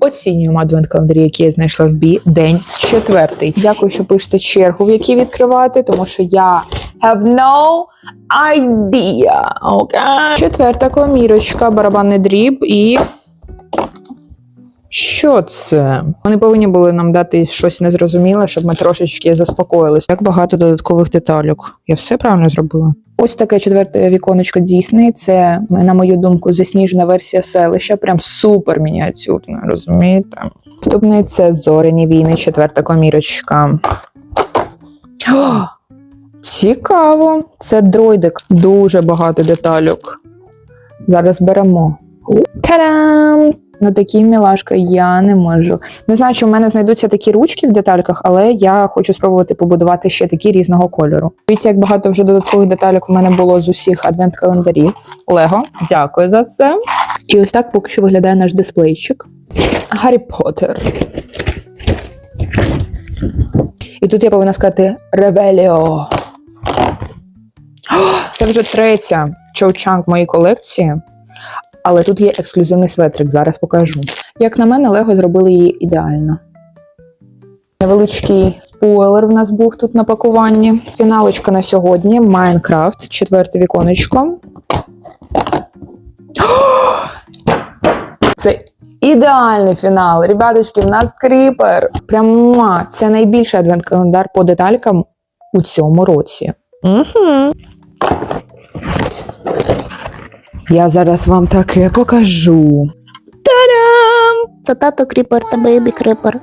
оцінюємо адвент календарі, який я знайшла в бі. День четвертий. Дякую, що пишете чергу, в якій відкривати, тому що я have no idea. Окей. Четверта комірочка, барабанний дріб і. Що це? Вони повинні були нам дати щось незрозуміле, щоб ми трошечки заспокоїлися. Як багато додаткових деталюк. Я все правильно зробила. Ось таке четверте віконечко Дійсний. Це, на мою думку, засніжена версія селища. Прям супер мініатюрна, розумієте? Наступний це зоряні війни, четверта комірочка. О, цікаво! Це дроїдик. Дуже багато деталюк. Зараз беремо. Та-дам! Ну такі мілашка я не можу. Не знаю, чи в мене знайдуться такі ручки в детальках, але я хочу спробувати побудувати ще такі різного кольору. Дивіться, як багато вже додаткових деталек в мене було з усіх адвент-календарів. Лего, дякую за це. І ось так поки що виглядає наш дисплейчик. Гаррі Поттер. І тут я повинна сказати Ревеліо. Це вже третя чоучанк в моїй колекції. Але тут є ексклюзивний светрик, зараз покажу. Як на мене, Лего зробили її ідеально. Невеличкий спойлер в нас був тут на пакуванні. Фіналочка на сьогодні Майнкрафт, четверте віконечко. Це ідеальний фінал. Ребяточки, в нас кріпер. Прям це найбільший адвент-календар по деталькам у цьому році. Угу. Я зараз вам таке покажу. Та-дам! Це тато кріпер та бейбі кріпер.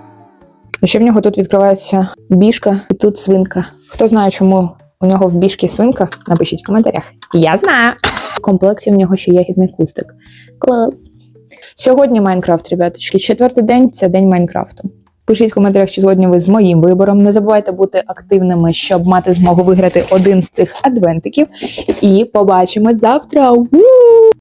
Ще в нього тут відкривається біжка і тут свинка. Хто знає, чому у нього в біжки свинка? Напишіть в коментарях. Я знаю. В комплекті в нього ще ягідний кустик. Клас. Сьогодні Майнкрафт, ребяточки. Четвертий день це день Майнкрафту. Пишіть в коментарях, чи згодні ви з моїм вибором. Не забувайте бути активними, щоб мати змогу виграти один з цих адвентиків. І побачимось завтра.